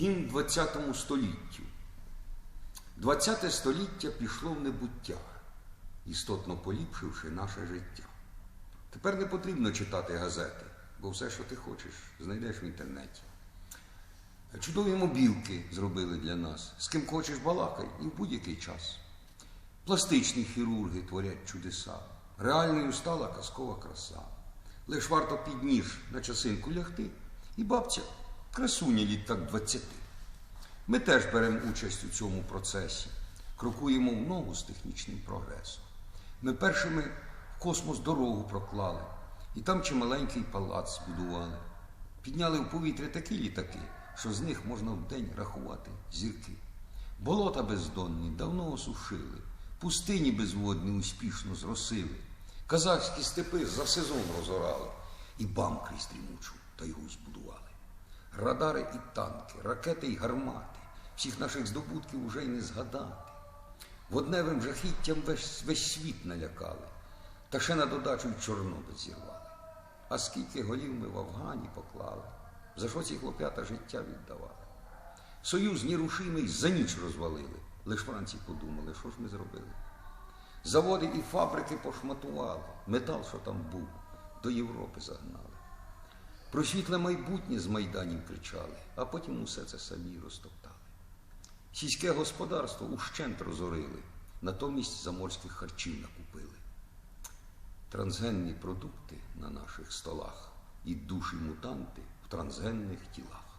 Гімн 20 століттю. 20 століття пішло в небуття, істотно поліпшивши наше життя. Тепер не потрібно читати газети, бо все, що ти хочеш, знайдеш в інтернеті. Чудові мобілки зробили для нас. З ким хочеш балакай і в будь-який час. Пластичні хірурги творять чудеса. Реальною стала казкова краса. Лиш варто під ніж на часинку лягти, і бабця красуня літ так двадцяти. Ми теж беремо участь у цьому процесі, крокуємо в ногу з технічним прогресом. Ми першими в космос дорогу проклали, і там чималенький палац будували. Підняли в повітря такі літаки, що з них можна в день рахувати зірки. Болота бездонні давно осушили, пустині безводні успішно зросили, казахські степи за сезон розорали, і бам крізь дрімучу тайгу збудували. Радари і танки, ракети і гармати, всіх наших здобутків уже й не згадати. Водневим жахіттям весь, весь світ налякали, та ще на додачу й Чорнобиль зірвали. А скільки голів ми в Афгані поклали, за що ці хлоп'ята життя віддавали? Союз нерушимий за ніч розвалили, лиш Франці подумали, що ж ми зробили. Заводи і фабрики пошматували, метал, що там був, до Європи загнали. Про світле майбутнє з майданів кричали, а потім усе це самі розтоптали. Сільське господарство ущент розорили, натомість заморських харчів накупили. Трансгенні продукти на наших столах і душі мутанти в трансгенних тілах.